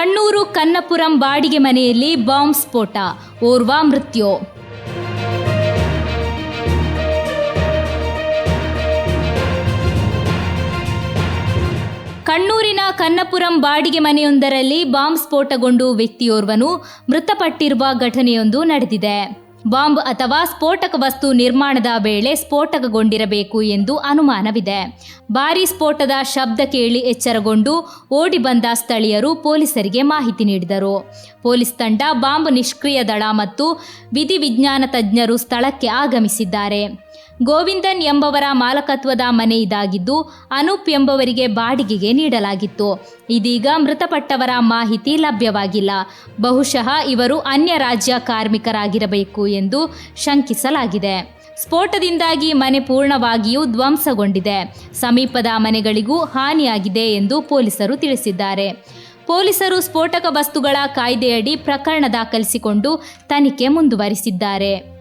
ಕಣ್ಣೂರು ಕನ್ನಪುರಂ ಬಾಡಿಗೆ ಮನೆಯಲ್ಲಿ ಬಾಂಬ್ ಸ್ಫೋಟ. ಓರ್ವ ಮೃತ್ಯು. ಕಣ್ಣೂರಿನ ಕನ್ನಪುರಂ ಬಾಡಿಗೆ ಮನೆಯೊಂದರಲ್ಲಿ ಬಾಂಬ್ ಸ್ಫೋಟಗೊಂಡು ವ್ಯಕ್ತಿಯೋರ್ವನು ಮೃತಪಟ್ಟಿರುವ ಘಟನೆಯೊಂದು ನಡೆದಿದೆ. ಬಾಂಬ್ ಅಥವಾ ಸ್ಫೋಟಕ ವಸ್ತು ನಿರ್ಮಾಣದ ವೇಳೆ ಸ್ಫೋಟಕಗೊಂಡಿರಬೇಕು ಎಂದು ಅನುಮಾನವಿದೆ. ಭಾರೀ ಸ್ಫೋಟದ ಶಬ್ದ ಕೇಳಿ ಎಚ್ಚರಗೊಂಡು ಓಡಿ ಬಂದ ಸ್ಥಳೀಯರು ಪೊಲೀಸರಿಗೆ ಮಾಹಿತಿ ನೀಡಿದರು. ಪೊಲೀಸ್ ತಂಡ ಬಾಂಬ್ ನಿಷ್ಕ್ರಿಯ ದಳ ಮತ್ತು ವಿಧಿವಿಜ್ಞಾನ ತಜ್ಞರು ಸ್ಥಳಕ್ಕೆ ಆಗಮಿಸಿದ್ದಾರೆ. ಗೋವಿಂದನ್ ಎಂಬವರ ಮಾಲಕತ್ವದ ಮನೆ ಇದಾಗಿದ್ದು, ಅನೂಪ್ ಎಂಬವರಿಗೆ ಬಾಡಿಗೆಗೆ ನೀಡಲಾಗಿತ್ತು. ಇದೀಗ ಮೃತಪಟ್ಟವರ ಮಾಹಿತಿ ಲಭ್ಯವಾಗಿಲ್ಲ. ಬಹುಶಃ ಇವರು ಅನ್ಯ ರಾಜ್ಯ ಕಾರ್ಮಿಕರಾಗಿರಬೇಕು ಎಂದು ಶಂಕಿಸಲಾಗಿದೆ. ಸ್ಫೋಟದಿಂದಾಗಿ ಮನೆ ಪೂರ್ಣವಾಗಿಯೂ ಧ್ವಂಸಗೊಂಡಿದೆ. ಸಮೀಪದ ಮನೆಗಳಿಗೂ ಹಾನಿಯಾಗಿದೆ ಎಂದು ಪೊಲೀಸರು ತಿಳಿಸಿದ್ದಾರೆ. ಪೊಲೀಸರು ಸ್ಫೋಟಕ ವಸ್ತುಗಳ ಕಾಯ್ದೆಯಡಿ ಪ್ರಕರಣ ದಾಖಲಿಸಿಕೊಂಡು ತನಿಖೆ ಮುಂದುವರಿಸಿದ್ದಾರೆ.